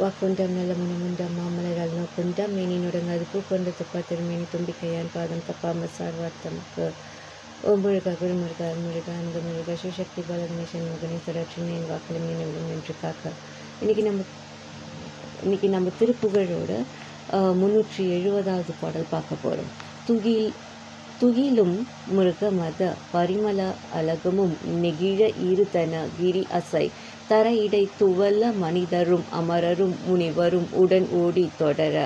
வாக்குண்டாம் நல்ல மனமுண்டாம் மாமலரால் நோக்குண்டாம் மேனி நுடங்காது பூக்கொண்ட துப்பா திருமேனி தும்பிக்கையான் பாதம் தப்பாம சார்வார்த்தமுக்கு ஓ முருகா குருமுருகா முருகா அன்பு முருகா சிவசக்தி பாலகணேசன் முகனே தொடர்ச்சி என் வாக்களை மீனவிடும் என்று காக்க. இன்றைக்கி நம்ம இன்னைக்கு நம்ம திருப்புகழோட முன்னூற்றி எழுபதாவது பாடல் பார்க்க போகிறோம் துகில் துகிலும் முருக மத பரிமள அலகமும் நெகிழ இருதன கிரி அசை. தரையிடை துவல்ல துவல மனிதரும் அமரரும் முனிவரும் உடன் ஓடி தொடர.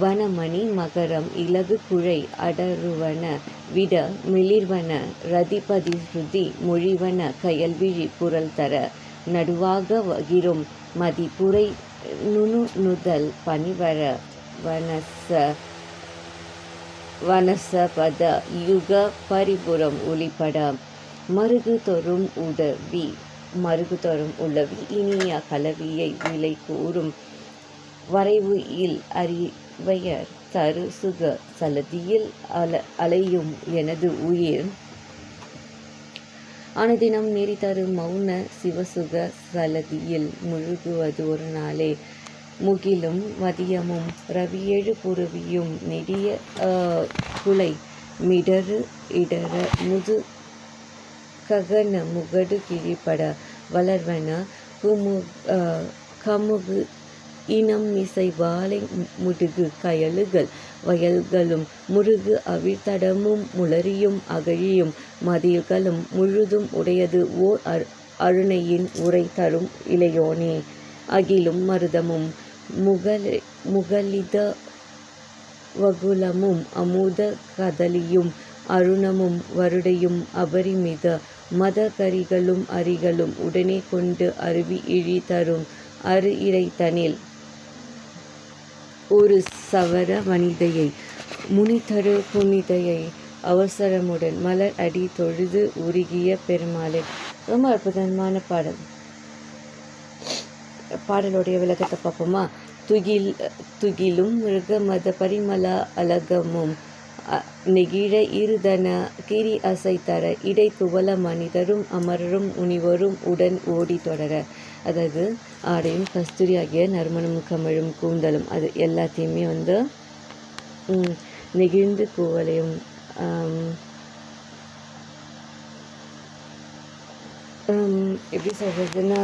வனமணி மகரம் இலகு குழை அடருவன விட மிளிர்வன ரதிபதி ஸ்ருதி மொழிவன கயல்விழி புரல் தர. நடுவாக வகிரும் மதிப்புரை நுணு நுதல் பணிவர. வனச வனசபத யுக பரிபுரம் ஒளிபட. மருகு தொறும் உதவி மருகு தரும் உளவி. இனிய கலவியை விலை கூறும் வரைவு இல் அறிவையர் தரு சுக சலதியில் அல அலையும் எனது உயிர். அனுதினம் நெறி தரும் மௌன சிவசுக சலதியில் முழுகுவது ஒரு நாளே. முகிலும் மதியமும் ரவியெழு புரவியும் நெடிய ஆஹ், குலை மிடறு இடர முது ககன முகடு கிழிப்பட வளர்வன குமு கமுகு இனம் மிசை வாழை முடுகு கயலுகள் வயல்களும் முருகு அவிழ்த்தடமும் முளரியும் அகழியும் மதில்களும் முழுதும் உடையது ஓர் அரு- அருணையின் உரை தரும் இளையோனே. அகிலும் மருதமும் முகல் முகலித வகுலமும் அமுத கதலியும் அருணமும் வருடையும் அபரிமித மத கரிகளும் அரிகளும் உடனே கொண்டு அருவி இழி தரும் அரு இறைத்தனில். ஒரு சவர வனிதையை முனிதரு புனிதையை அவசரமுடன் மலர் அடி தொழுது உருகிய பெருமாளே. ரொம்ப அற்புதமான பாடல். பாடலுடைய விளக்கத்தை பார்ப்போமா? துகில் துகிலும் மிருக மத பரிமள அலகமும் நெகிழ இருதன கிரி அசை தர இடை துவல மனிதரும் அமரரும் முனிவரும் உடன் ஓடி தொடர. அதாவது ஆடையும் கஸ்தூரி ஆகிய நறுமணம் கமழும் கூந்தலும் அது எல்லாத்தையுமே வந்து நெகிழ்ந்து கூவலையும் எப்படி சொல்கிறதுன்னா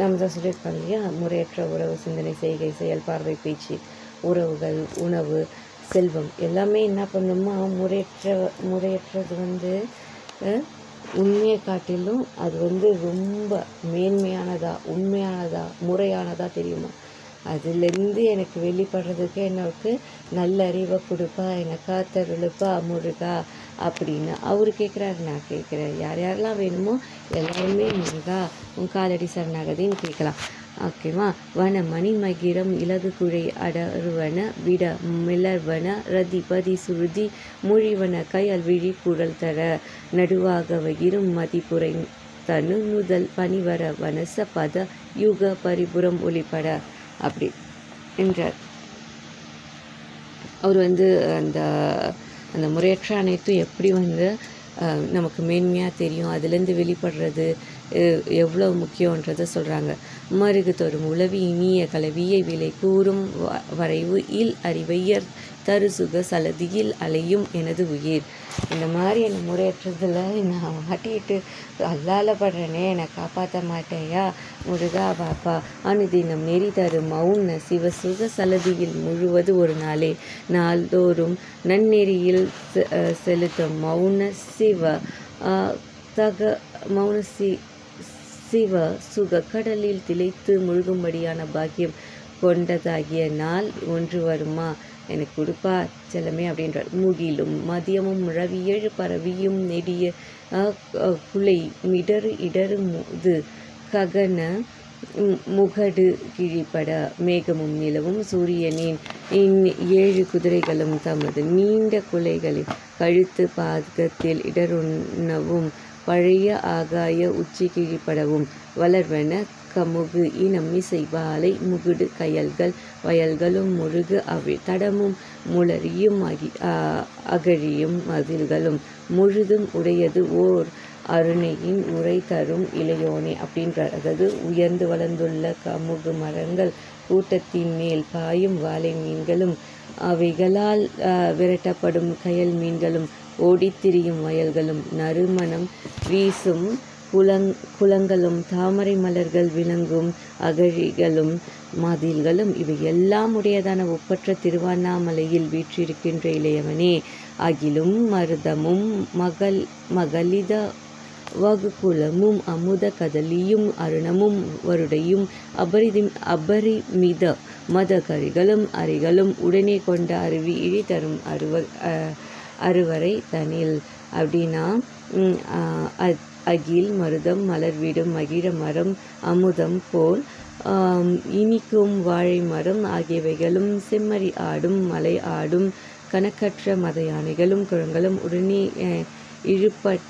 நம்ம தான் சொல்லியிருக்கோம் இல்லையா? முறையற்ற உறவு சிந்தனை செய்கை செயல் பார்வை பேச்சு உறவுகள் உணவு செல்வம். எல்லாமே என்ன பண்ணுமா முறையற்ற முறையற்றது வந்து உண்மையை காட்டிலும் அது வந்து ரொம்ப மேன்மையானதா உண்மையானதா முறையானதா தெரியுமா? அதுலேருந்து எனக்கு வெளிப்படுறதுக்கு எனக்கு நல்ல அறிவை கொடுப்பா என்னை காத்தருளுப்பா முருகா அப்படின்னு அவர் கேட்குறாரு நான் கேட்குறேன். யார் யாரெல்லாம் வேணுமோ எல்லாருமே முருகா உன் காலடி சரணாகதின்னு கேட்கலாம். ஓகேவா வன மணிமகிரம் இலகு குழை அடருவன விட மிளர்வன ரதி பதி சுருதி மொழிவன கையல் விழி குரல் தர நடுவாக வகிரும் மதிப்புரை தனு நுதல் பனிவர வனச பத யுக பரிபுரம் ஒளிப்பட அப்படி என்றார். அவர் வந்து அந்த அந்த முறையற்ற அனைத்தும் எப்படி வந்து நமக்கு மேன்மையாக தெரியும். அதுலேருந்து வெளிப்படுறது அஹ், எவ்வளோ முக்கியன்றதை சொல்கிறாங்க மருகு தோறும் உளவி இனிய கலவியை விலை கூறும் வ- வரைவு இல் அறிவையர் தரு சுக சலதியில் அலையும் எனது உயிர். இந்த மாதிரி என்னை முறையற்றதில் நான் மாட்டிக்கிட்டு அல்லால படுறேனே என்னை காப்பாற்ற மாட்டேயா? முருகா பாப்பா அனுதினம் நெறி தரும் மௌன சிவ சுக சலதியில் முழுவது ஒரு நாளே. நாள்தோறும் நன்னெறியில் செ- செலுத்தும் மௌன சிவ தக மௌன சி சிவ சுக கடலில் திளைத்து முழுகும்படியான பாக்கியம் கொண்டதாகிய நாள் ஒன்று வருமா? எனக்கு கொடுப்பா செல்லமே அப்படின்றார். முகிலும் மதியமும் ரவியேழு பரவியும் நெடிய குலை மிடறு இடறு முது ககன முகடு கிழிப்பட மேகமும் நிலவும் சூரியனின் இன் ஏழு குதிரைகளும் தமது நீண்ட குலைகளில் கழுத்து பாதகத்தில் இடருண்ணவும் பழைய ஆகாய உச்சி கிழிப்படவும் வளர்வன கமுகு இனம் இசை வாழை முகுடு கயல்கள் வயல்களும் முருகு அவை தடமும் முளரியும் அகி அகழியும் மதில்களும். முழுதும் உடையது ஓர் அருணையின் உரை தரும் இளையோனே அப்படின்ற அதாவது உயர்ந்து வளர்ந்துள்ள கமுகு மரங்கள் கூட்டத்தின் மேல் பாயும் வாழை மீன்களும் அவைகளால் விரட்டப்படும் கயல் மீன்களும் ஓடித் திரியும் வயல்களும். நறுமணம் வீசும் குளங் குளங்களும் தாமரை மலர்கள் விளங்கும் அகழிகளும் மதில்களும் இவை எல்லாம் உடையதான ஒப்பற்ற திருவண்ணாமலையில் வீற்றிருக்கின்ற இளையவனே. அகிலும் மருதமும் மகள் மகளித வகுக்குலமும் அமுத கதலியும் அருணமும் வருடையும் அபரிதி அபரிமித மத கரிகளும் அரிகளும் உடனே கொண்ட அருவி இழி தரும் அருவ அறுவரை அருவரை தனில். அப்படின்னா அ- அகில் மருதம் மலர்விடும் மகிழ மரம் அமுதம் போல் இனிக்கும் வாழை மரம் ஆகியவைகளும் செம்மறி ஆடும் மலை ஆடும் கணக்கற்ற மத யானைகளும் குரங்களும் உடனே இழுப்பட்டு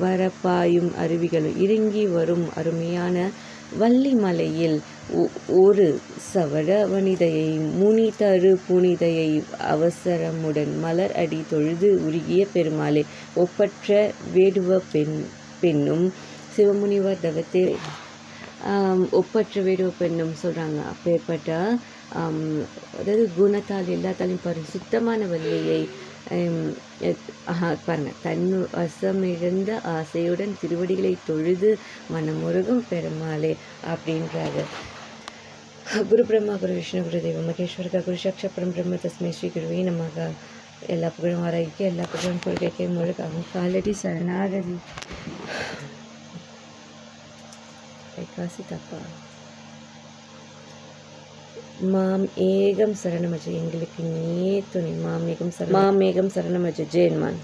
வரப்பாயும் அருவிகளும் இறங்கி வரும் அருமையான வள்ளிமலையில் ஒ- ஒரு சவர வனிதையை முனி தரு புனிதையை அவசரமுடன் மலர் அடி தொழுது உருகிய பெருமாளே ஒப்பற்ற வேடுவ பெண் பெண்ணும் சிவமுனிவர் தவத்தை ஒப்பற்ற வேடுவ பெண்ணும் சொல்கிறாங்க அப்பேற்பட்ட அதாவது குணத்தால் எல்லாத்தாலையும் பாரு சுத்தமான வல்லியை ஆம், பாருங்க. தன் வசமிழந்த ஆசையுடன் திருவடிகளை தொழுது மனமுருகும் பெருமாளே அப்படின்றாரு. குரு பிரம்மா குரு விஷ்ணு குரு தெய்வம் மகேஸ்வரக குரு சாட்சா பிரம்ம தஸ்மை ஸ்ரீ குருவே நமக. எல்லா புகழும் ஆராய்க்கு எல்லா புகழும் கொள்கைக்கு முழுக்காகும் காலடி சரணாகதி. காசி தப்பா மாம் ஏகம் சரணமஜ எங்களுக்கு நீ துணை. மாமேகம் சரண மாமேகம் சரணமஜ ஜெயன்மான்.